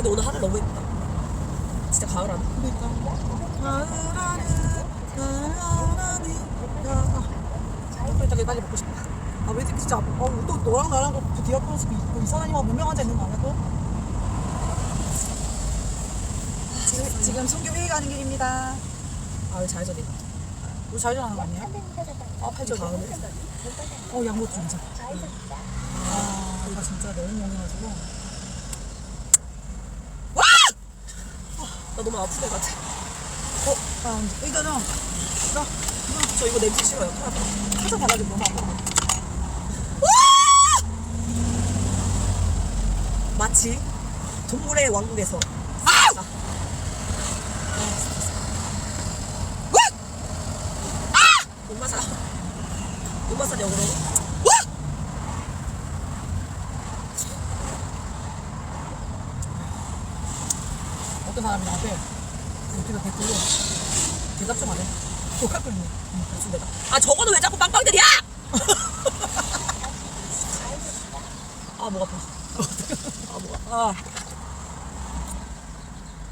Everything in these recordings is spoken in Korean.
근데 오늘 하늘 너무 예쁘다. 진짜 가을 하늘. 그러니까 가을 하늘 가을 하늘 닭발타게 빨리 먹고 싶다 아 왜 이렇게 진짜 어, 또 너랑 나랑 또 뒤에 앞으로 뭐 이사장님하고 몇명 앉아 있는 거 아니야 또? 지금, 지금 성교 회의 가는 길입니다 아, 잘 젖네. 우리 자유전하는 거 아니야? 아, 팔 가을. 어 양복 좀 자. 아 이거 진짜 너무 먹어가지고 와! 나 너무 아프게 같아. 어? 아 일단은 나 저 이거 냄새 싫어요. 살짝 발라줘 너무 아파 마치 동물의 왕국에서. 아! 용마사 용마사 역으로 어떤 사람이 나한테 유튜브 댓글로 대답 좀 안해 욕할 뻔했네. 무슨 데다 아 저거는 왜 자꾸 빵빵들이야! 아 목 아파. 아 목 아파. 아.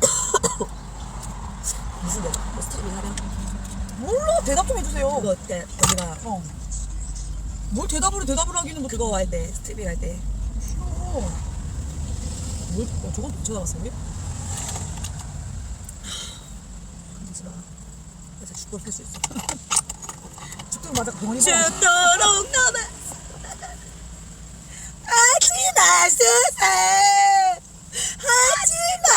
무슨 데다 뭐 스트리밍 하면 몰라. 대답 좀 해주세요. 그거 때 언니가 어. 뭘 대답을 해 대답을 하기는 뭐 그거 할 때 스트리밍 할 때. 싫어. 뭘 어, 저건 쳐다봤어요 우리? 하지 마 죽고 팰수 있어. 죽든 맞아 병원이 죽도록 너만 하지 마세요 하지 마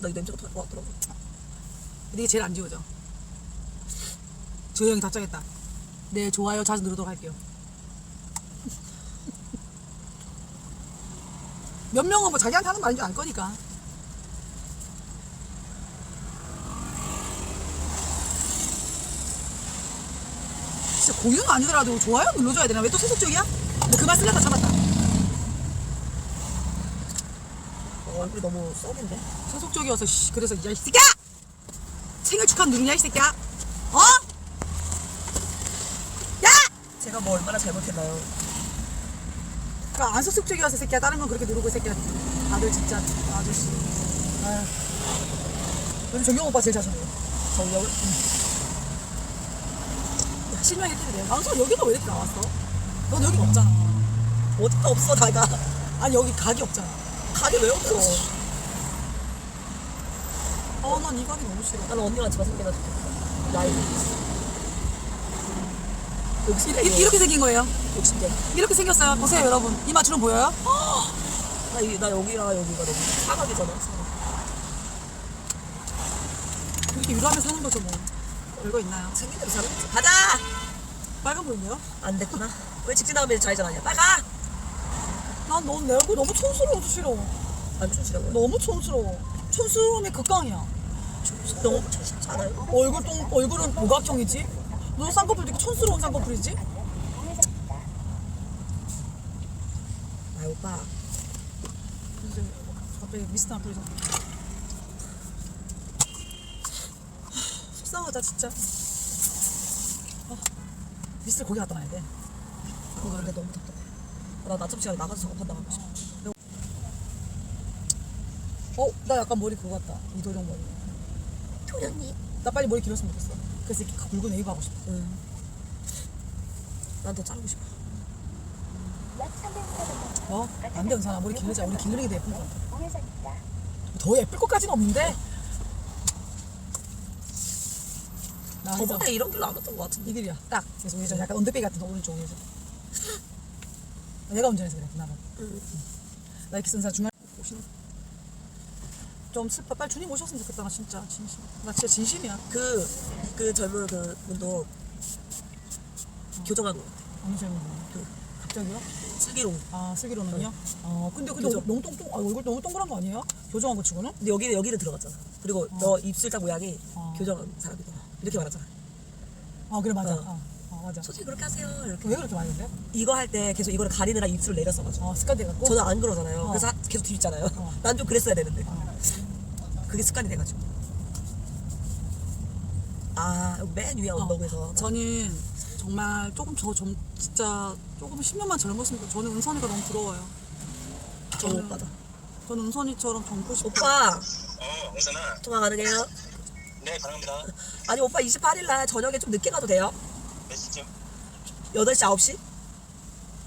너 이 냄새가 더 왔더라고. 이게 제일 안 지워져. 저 형이 답장했다. 네 좋아요. 자주 누르도록 할게요. 몇 명은 뭐 자기한테 하는 말인 줄 알 거니까 진짜 공유는 아니더라도 좋아요? 눌러줘야 되나? 왜또 세속적이야? 근데 그말 쓰려다 참았다. 어, 얼굴이 너무 썩인데? 세속적이어서 씨, 그래서 야 이 새끼야! 생일 축하 누르냐 이 새끼야? 어? 야! 제가 뭐 얼마나 잘못했나요? 그러니까 안 세속적이어서 이 새끼야. 다른 건 그렇게 누르고 이 새끼야. 다들 진짜 아저씨. 아휴. 요즘 정경 오빠 제일 자신해요 정력을 실명의 틀이래요. 방송 여기가 왜 이렇게 나왔어? 넌 여기가 없잖아. 어디가 없어 다가? 아니 여기 각이 없잖아. 가게 왜 없어? 아 난 이 각이 너무 싫어. 나는 언니랑 저가 생겨나 좋겠다 나이. 욕심쟁이. 이, 이렇게 생긴 거예요? 욕심쟁이. 이렇게 생겼어요. 보세요 여러분. 이 맞추는 보여요? 나, 이- 나 여기랑 여기가 너무 사각이잖아 사각. 그렇게 위로하며 사는 거죠 뭐 별거 있나요? 생긴 대로 사는 거지. 가자 빨간 보이네요? 안 됐구나. 왜 직진 나오면 좌회전 아니야 빨리 가! 난 넌 내 얼굴 너무 촌스러워서 싫어. 안 촌스러워 너무 촌스러워. 촌스러움이 극강이야. 너무 촌스럽지 않아요? 얼굴 동, 얼굴은 보각형이지? 너 쌍꺼풀도 이렇게 촌스러운 쌍꺼풀이지? 아 오빠. 갑자기 미스터 앞으로 속상하다 진짜. 아, 미스터 거기 갔다 와야 돼. 그거 근데 너무 답답해. 나 낮잠 시간에 나가서 작업한다고 하고 싶어. 어? 나 약간 머리 그거 같다. 이도령 머리. 도련님. 나 빨리 머리 길었으면 좋겠어. 그래서 이렇게 굵은 웨이브 하고 싶어. 응 난 더 자르고 싶어. 어? 안 돼 은산아. 머리 길르자 우리 길르는 게더 예쁜 거 같아. 더 예쁠 것까지는 없는데 나 해서 저번에 이런 길로 안 왔던 것 같은데. 이들이야. 딱. 그래서 좀 약간 언더백 같은 거 오른쪽 오른쪽 내가 운전해서 그래 그나마 응. 나 이렇게 쓴사 주말 오신 좀 슬퍼. 빨리 주님 오셨으면 좋겠다 나 진짜. 진심. 나 진짜 진심이야. 그, 그 젊은 그 분도 교정한 것 같아. 어느 젊은 분? 그 갑자기요? 슬기로운. 아 슬기로는요? 아 근데 근데 교정. 너무 똥똥 아, 얼굴 너무 동그란 거 아니에요? 교정한 거 치고는? 근데 여기는 여기는 들어갔잖아. 그리고 너 입술 딱 모양이 어. 교정한 사람이더라 이렇게 말하잖아 아 그래 맞아 어. 아, 아 맞아 솔직히 그렇게 하세요 이렇게 왜 그렇게 많이 했대? 이거 할 때 계속 이거를 가리느라 입술을 내렸어가지고 아 습관 돼 갖고? 저는 안 그러잖아요 어. 그래서 계속 뒤집잖아요 어. 난 좀 그랬어야 되는데 어. 그게 습관이 돼가지고 아 맨 위에 언덕에서 어, 저는 정말 조금 저 좀 진짜 조금 10년만 젊었으니까 저는 은선이가 너무 부러워요. 저 저는- 오빠다 전 은선이처럼 젊고 싶어. 오빠 어, 영선아. 통화 가능해요? 네, 가능합니다. 아니 오빠 28일 날 저녁에 좀 늦게 가도 돼요? 몇 시쯤? 8시 9시?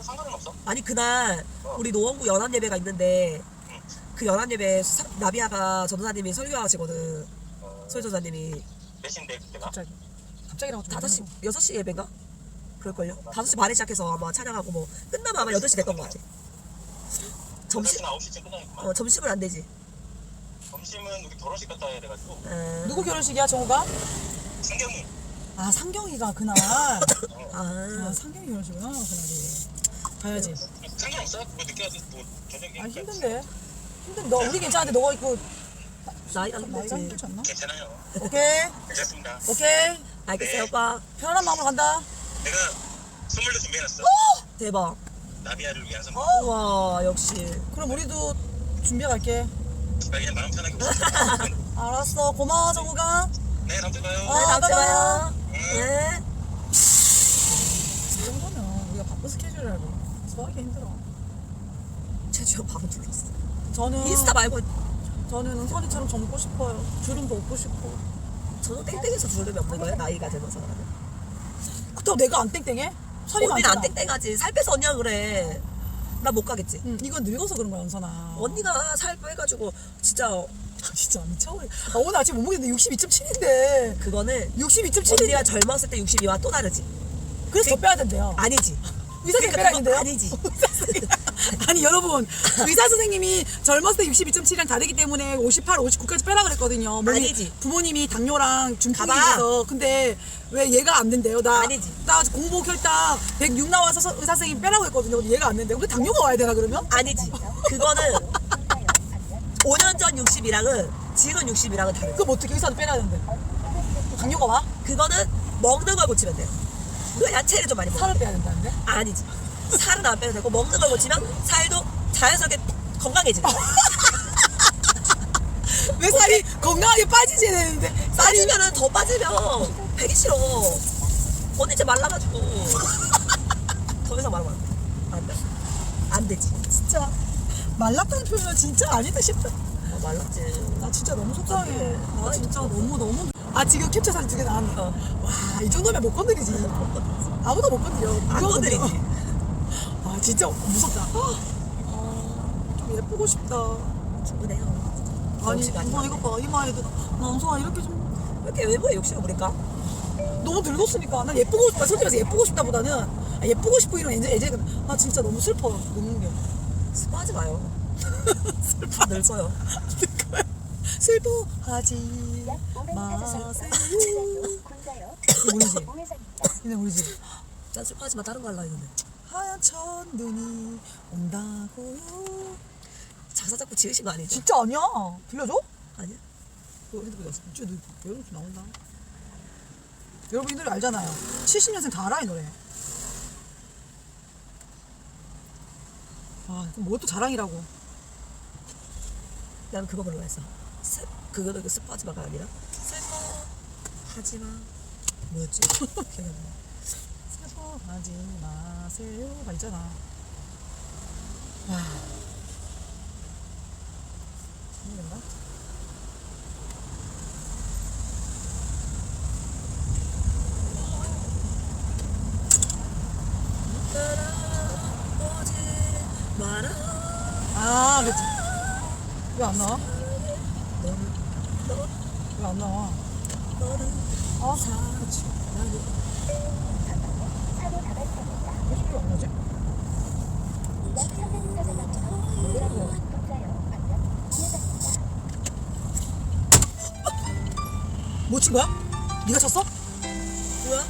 상관은 없어. 아니 그날 어. 우리 노원구 연합 예배가 있는데 응. 그 연합 예배 사- 나비아가 전도사님이 설교하시거든 어, 설교사님이 몇 시인데 그때가? 갑자기. 갑자기라고. 좀 5시 하고. 6시 예배인가? 그럴걸요? 5시 반에 시작해서 아마 찬양하고 뭐 끝나면 아마 8시 됐던 것 같아 점심, 8시나 9시쯤 끝나겠구만. 어, 점심은 안 되지 점심은 우리 결혼식 갔다 와야 돼가지고. 아, 누구 결혼식이야, 정우가? 상경이. 아, 상경이가 그날. 어. 아, 아 상경이 결혼식이구나, 그날이. 가야지. 상관 없어? 뭐 늦게 와도 뭐 저녁에. 아, 힘든데. 힘든 너 우리 괜찮은데 너가 있고 나이가 나이가 힘들지 힘들지 않나? 괜찮아요. 오케이. 괜찮습니다. 오케이. 알겠어요 네. 오빠 편안한 마음으로 간다. 내가 선물로 준비해놨어. 대박 나비아를 위한 선물. 우와 역시 그럼 우리도 준비해 갈게. 나 그냥 마음 편하게 웃어. 알았어. 고마워, 정우가. 네, 다음 주에 봐요. 어. 네 다음 주에 봐요 응. 네이 정도면 우리가 바쁜 스케줄이라도 소화하기 힘들어. 최주영 바로 눌렀어 저는 인스타 말고 저는 은선이처럼 젊고 싶어요. 주름 돋고 싶고. 저도 땡땡해서 주름이 없는 거예요 나이가 그러면 그렇다고 내가 안 땡땡해? 살이 언니는 많잖아. 안 땡땡하지 살 빼서 언니가 그래 나 못 가겠지 응, 이건 늙어서 그런 거야, 은선아. 언니가 살 빼가지고 진짜 진짜 미쳐버리. 아, 오늘 아침 몸무게인데 62.7인데. 그거는 62.7인데. 언니가 젊었을 때 62와 또 다르지 그래서 더 빼야 된대요. 아니지 의사 선생님 빼라는데요? 아니지. 아니 여러분 의사 선생님이 젊었을 때 62.7이랑 다르기 때문에 58, 59까지 빼라 그랬거든요. 몸이- 아니지. 부모님이 당뇨랑 중풍이 가봐. 있어서 근데 왜 얘가 안 된대요? 나 아니지. 나 공복 혈당 106 나와서 서- 의사 선생님 빼라고 했거든요. 근데 얘가 안 된대요. 근데 당뇨가 와야 되나 그러면? 아니지 그거는 5년 전 60이랑은 지금 60이랑은 다르지 그럼 어떻게 의사는 빼라는데? 당뇨가 와? 그거는 먹는 걸 고치면 돼요 우리가 야채를 좀 많이 먹어 살을 빼야 된다는데? 아니지 살은 안 빼도 되고 먹는 걸 고치면 살도 자연스럽게 건강해지는 거야 왜 살이 건강하게 빠지지 되는데 쌀이 빠지면은 더 빠지면 배기 싫어 언니 이제 말라가지고 더 이상 말하면 안 돼. 안 되지 진짜 말랐다는 표현은 진짜 아니다 싶다. 어, 말랐지 나 진짜 너무 속상해. 나 아니, 진짜 너무 너무. 아 지금 캡처 사진 두 개 나왔네. 어. 와, 이 정도면 못 건드리지. 아무도 못 건드려. 안 건드리지? 아 진짜 무섭다. 아, 좀 예쁘고 싶다. 충분해요 아니 아니야. 이거 봐 이마에도 나 은성아 이렇게 좀왜 이렇게 외모에 욕심을 부릴까? 너무 늙었으니까 난 예쁘고 싶다. 솔직히 말해서 예쁘고 싶다보다는 아, 예쁘고 싶고 이런 애제 애제 나 진짜 너무 슬퍼 늙는 게. 스파하지 마요 다 늙어요 슬퍼하지 마세요. 이거 모르지? 이거 모르지? 난 슬퍼하지 마 다른 거 할라 했는데 하얀 첫눈이 온다고요. 작사 작곡 지으신 거 아니죠? 진짜 아니야. 들려줘? 아니야? 그 핸드폰 였어. 진짜 너 여러분 나온다. 여러분 이 노래 알잖아요. 70년생 다 알아 이 노래. 아, 뭐또 자랑이라고. 나는 그거 불러했어 스, 그거는 그 스파하지 마가 아니라 슬퍼 하지 마 뭐였지? 나. 슬퍼하지 마세요. 가 있잖아. 와. 아, 그치. 왜안 나와? 왜 안 나와? 그치. 왜안 나지? 뭐친 거야? 네가 쳤어? 뭐야?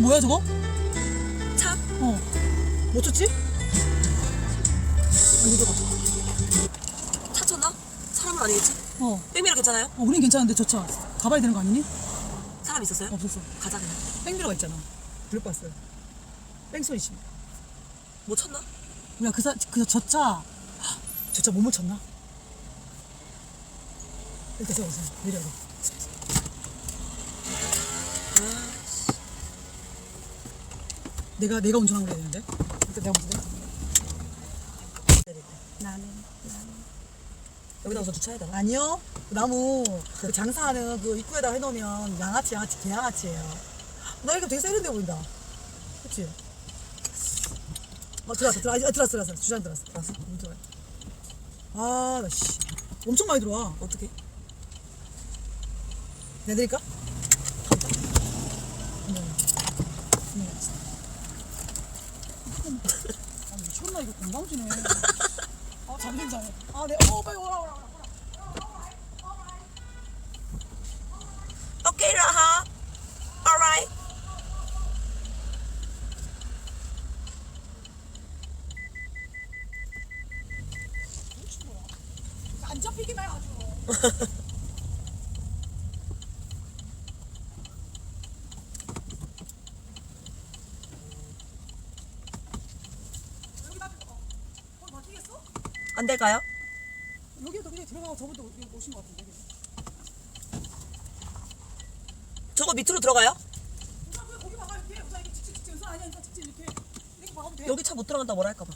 뭐야 저거? 차? 어. 뭐 쳤지? 아니 이거 차 쳤나? 사람은 아니겠지? 어. 백미러 괜찮아요? 어, 우린 괜찮은데 저 차. 가봐야 되는 거 아니니? 사람 있었어요? 없었어. 가자 그냥 뺑미러가 있잖아. 들을 봤어요. 뺑소리 씨. 뭐 쳤나? 야, 그 사, 그, 저 차. 저차뭐 묻혔나? 일단 세워보세요. 내려야 돼. 내가, 내가 운전하고 그래야 되는데. 일단 내가 먼저 내. 내릴 때 여기다 가서 주차해야 되나? 아니요. 나무 그 장사하는 그 입구에다 해놓으면 양아치, 양아치, 개양아치예요. 나 이거 되게 세련돼 보인다. 그치? 어, 들어왔어, 들어, 아, 들어왔어, 들어왔어. 주장 들어왔어. 들어왔어. 음, 들어와. 아, 나 씨. 엄청 많이 들어와. 어떻게? 내드릴까? 아, 미쳤나, 이거 건방지네. 아, 잠들 잘해. 아, 네. 어, 빨리 오라, 오라, 오라. 오케이 라하. alright. 안 잡히기만 해가지고. 어? 안 될까요? 여기도 그냥 들어가고 저분도 여기 오신 것 같은데. 저거 밑으로 들어가요? 그냥 거기 막아 이렇게. 우선 이게 직진 직진 우선 아니야. 일단 직진 이렇게 이렇게 막으면 돼. 여기 차 못 들어간다 뭐라 할까봐.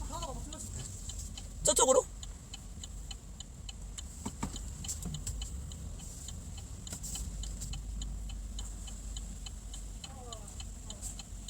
가다가 막 들어갈 수 있어. 저쪽으로?